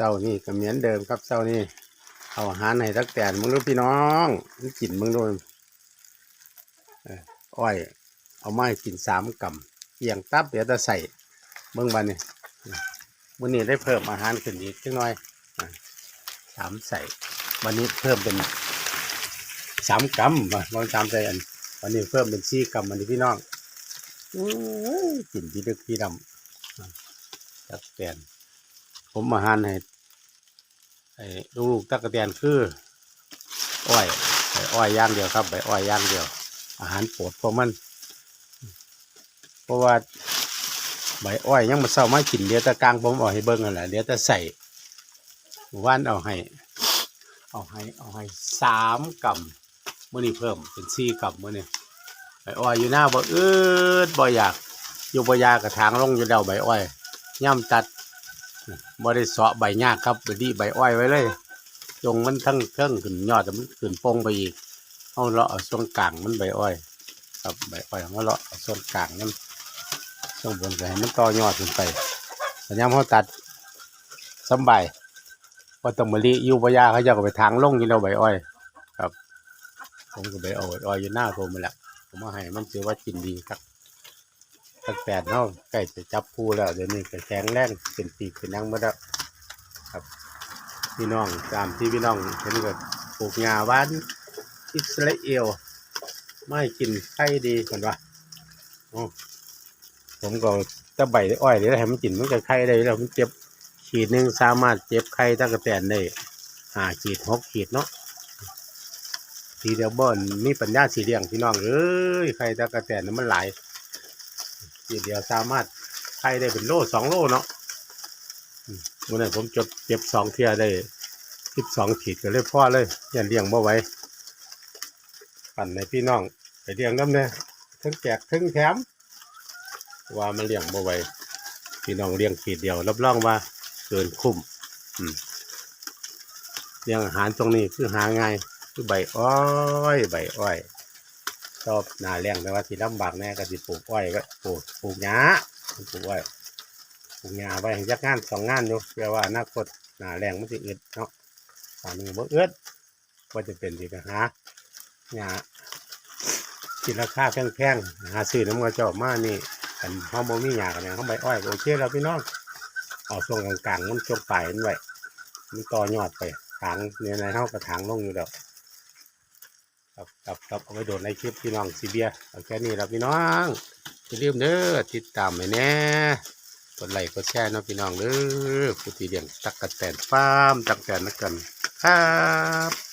เศร้านี่ก็เหมือนเดิมครับเศร้านี่เอาอาหารให้ตักแตนมึงรู้พี่น้องมึงกินมึงดูเอ้อ้อย เอาไม้กินสามกำเอียงตับเดี๋ยวจะใส่เบิ่งบันนี่วันนี้ได้เพิ่มอาหารขึ้นอีกจังหน่อยสามใส่ วันนี้เพิ่มเป็นสามกำว่ะวันสามใส่อัน วันนี้เพิ่มเป็นสี่กำวันนี้พี่น้องกินพี่ดึกพี่ดำอะตักแตน ผมอาหารให้ให้ลูกๆตักะแตนคืออ้อยใบอ้อยย่างเดียวครับใบอ้อยย่างเดียว อาหารโปรดของมัน เพราะว่าใบอ้อยยังมาเศร้ามากินเดี๋ยวแตะกลางผมเอาให้เบิ้งนั่นแหละเดี๋ยวแตะใส่หมู่านเอาให้ เอาให้เอาให้สามกำมื่อนี้เพิ่มเป็นสี่กำมื่อนี้ใบอ้อยอยู่หน้าบ่เอืดบ่อยากอยู่บ่อยากกระถางลงอยู่แล้วใบอ้อยย่ำตัด บ่ได้เสาะใบหญ้าครับไปดีใบอ้อยไว้เลยจงมันทั้งเครื่องขึ้นยอดแต่มันขึ้นโป่งไปอีกเอาเลาะเอาส่วนกลางมันใบอ้อย ครับใบอ้อยเอาเลาะเอาส่วนกลางนั่นส่วนบนก็ให้มันต่อยอดขึ้นไปแต่ยามเขาตัดสำใบายว่าต้องมาลีอยู่ปยาเขาจะไปทางลงอยู่แล้วใบอ้อย ครับ ผมก็ไปเอาใบอ้อยอยู่หน้าผมมาแหละผมมาให้มันเจอว่ากินดีครับ ตั้งแต่เนาะใกล้จะจับคู่แล้ว เดี๋ยวนี้ก็แข็งแรงเป็นปีกเป็นนังมาแล้วครับ พี่น้องตามที่พี่น้องเห็นก็ปลูกงาหวานอิสราเอลไม่กินไข่ดีเหมือนว่าผมก็จะใบอ้อยเดี๋ยวให้มันกินมันจะไข่ได้แล้วมันเจ็บขีดหนึ่งสามารถเจ็บไข่ตั้งแต่ได้ห้าขีดหกขีดเนาะทีเดียวบ่นมีปัญญาสีเลี้ยงพี่น้องเอ้ยไข่ตั้งแต่นั้นมันหลาย ทีเดียวสามารถไข่ได้เป็นโลสองโลเนาะวันนั้ผมจดเก็บสองเทียได้สิบสองขีดก็เลยพ่อเลยย่าเลี้ยงบ่ไว้ปั่นในพี่น้องไปเลี้ยงน้ำเนี่ยทั้งแจกทั้งแถม ว่ามันเลี้ยงบ่ไว้พี่น้องเลี้ยงขีดเดียวรับรองว่าเกินคุ้มอืมเลี้ยงอาหารตรงนี้คือหาง่ายคือใบอ้อย ใบอ้อย ชอบหนาแรงแต่ว่าที่ลำบากแน่ก็สิปลูกอ้อยก็ปลูกปลูกหญ้าปลูกอ้อยปลูกหญ้าไว้ให้ยักงานสองงานอยู่เพื่อว่าอนาคตหนาแรงมันจะอึดเนาะตอนนี้บ่อึดว่าจะเป็นดีไปหาหญ้าที่ราคาแพงๆหาซื้อน้ำกระจอกมานี่กันห้องบ่มีหญ้ากันเนี่ยเขาใบอ้อยโอเคแล้วพี่น้องเอาช่วงกลางๆมันช่วงปลายมันไว้มันต่อยอดไปทางเนี่ยในเท่ากระถางลงอยู่แล้ว ครับครับครับเอาไปโดนในคลิปพี่น้องซีเบียเอาแค่นี้ครับพี่น้องอย่าลืมเด้อติดตามไปแน่กดไลค์กดแชร์นะพี่น้องเด้อผู้ที่เลี้ยงตักกะแตนฟาร์มตักแตนนักกันครับ